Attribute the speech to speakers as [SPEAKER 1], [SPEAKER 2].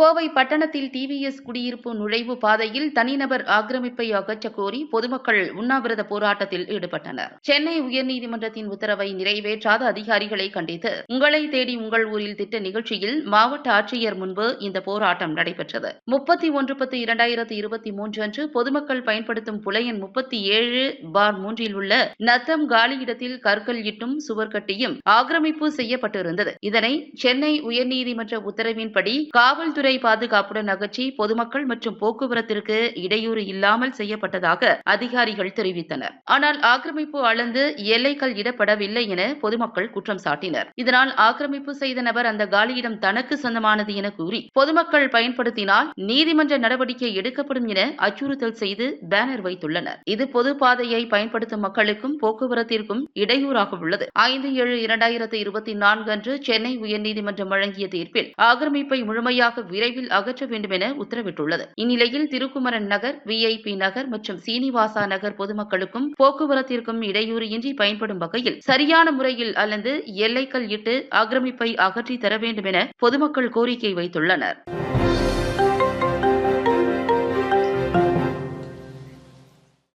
[SPEAKER 1] கோவை பட்டணத்தில் டிவிஎஸ் குடியிருப்பு நுழைவு பாதையில் தனிநபர் ஆக்கிரமிப்பை அகற்றக் கோரி பொதுமக்கள் உண்ணாவிரத போராட்டத்தில் ஈடுபட்டனர். சென்னை உயர்நீதிமன்றத்தின் உத்தரவை நிறைவேற்றாத அதிகாரிகளை கண்டித்து உங்களை தேடி உங்கள் ஊரில் திட்ட நிகழ்ச்சியில் மாவட்ட ஆட்சியர் முன்பு இந்த போராட்டம் நடைபெற்றது. முப்பத்தி ஒன்று பத்து இரண்டாயிரத்தி இருபத்தி மூன்று அன்று பொதுமக்கள் பயன்படுத்தும் புலையன் முப்பத்தி ஏழு பார் மூன்றில் உள்ள நத்தம் காலியிடத்தில் கற்கள் இட்டும் சுவர் கட்டியும் ஆக்கிரமிப்பு செய்யப்பட்டிருந்தது. இதனை சென்னை உயர்நீதிமன்ற உத்தரவின்படி காவல்துறை பாதுகாப்புடன் அகற்றி பொதுமக்கள் மற்றும் போக்குவரத்திற்கு இடையூறு இல்லாமல் செய்யப்பட்டதாக அதிகாரிகள் தெரிவித்தனர். ஆனால் ஆக்கிரமிப்பு அளந்து எல்லைகள் இடப்படவில்லை என பொதுமக்கள் குற்றம் சாட்டினர். இதனால் ஆக்கிரமிப்பு செய்த நபர் அந்த காலியிடம் தனக்கு சொந்தமானது என கூறி பொதுமக்கள் பயன்படுத்தினால் நீதிமன்ற நடவடிக்கை எடுக்கப்படும் என அச்சுறுத்தல் செய்து பேனர் வைத்துள்ளனர். இது பொது பாதையை பயன்படுத்தும் மக்களுக்கும் போக்குவரத்திற்கும் இடையூறாக உள்ளது. ஐந்து ஏழு இரண்டாயிரத்தி இருபத்தி நான்கு அன்று சென்னை உயர்நீதிமன்றம் வழங்கிய தீர்ப்பில் ஆக்கிரமிப்பை முழுமையாக விரைவில் அகற்ற வேண்டும் என உத்தரவிட்டுள்ளது. இந்நிலையில் திருக்குமரன் நகர் விஐபி நகர் மற்றும் சீனிவாசா நகர் பொதுமக்களுக்கும் போக்குவரத்திற்கும் இடையூறு இன்றி பயன்படும் வகையில் சரியான முறையில் அல்லது எல்லைகள் இட்டு ஆக்கிரமிப்பை அகற்றி தர வேண்டும் என பொதுமக்கள் கோரிக்கை வைத்துள்ளனர்.